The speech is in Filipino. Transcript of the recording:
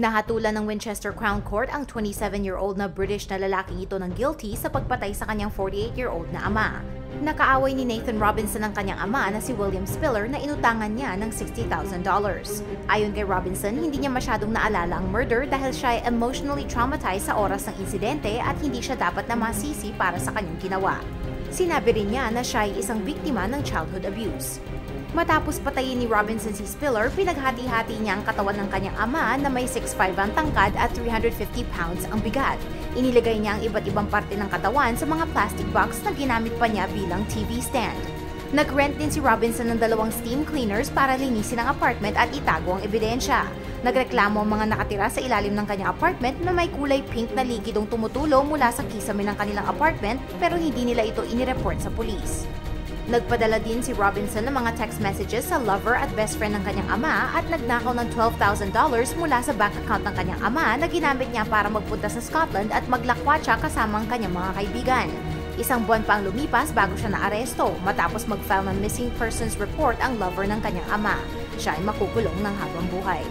Nahatulan ng Winchester Crown Court ang 27-year-old na British na lalaking ito ng guilty sa pagpatay sa kanyang 48-year-old na ama. Nakaaway ni Nathan Robinson ang kanyang ama na si William Spiller na inutangan niya ng $60,000. Ayon kay Robinson, hindi niya masyadong naalala ang murder dahil siya ay emotionally traumatized sa oras ng insidente at hindi siya dapat na masisi para sa kanyang ginawa. Sinabi rin niya na siya ay isang biktima ng childhood abuse. Matapos patayin ni Robinson si Spiller, pinaghati-hati niya ang katawan ng kanyang ama na may 6'5 ang tangkad at 350 pounds ang bigat. Inilagay niya ang iba't ibang parte ng katawan sa mga plastic box na ginamit pa niya bilang TV stand. Nag-rent din si Robinson ng dalawang steam cleaners para linisin ang apartment at itago ang ebidensya. Nagreklamo ang mga nakatira sa ilalim ng kanyang apartment na may kulay pink na likidong tumutulo mula sa kisame ng kanilang apartment pero hindi nila ito inireport sa pulis. Nagpadala din si Robinson ng mga text messages sa lover at best friend ng kanyang ama at nagnakaw ng $12,000 mula sa bank account ng kanyang ama na ginamit niya para magpunta sa Scotland at maglakwatsa kasama ang kanyang mga kaibigan. Isang buwan pa ang lumipas bago siya naaresto matapos mag-file ng missing persons report ang lover ng kanyang ama. Siya ay makukulong ng habang buhay.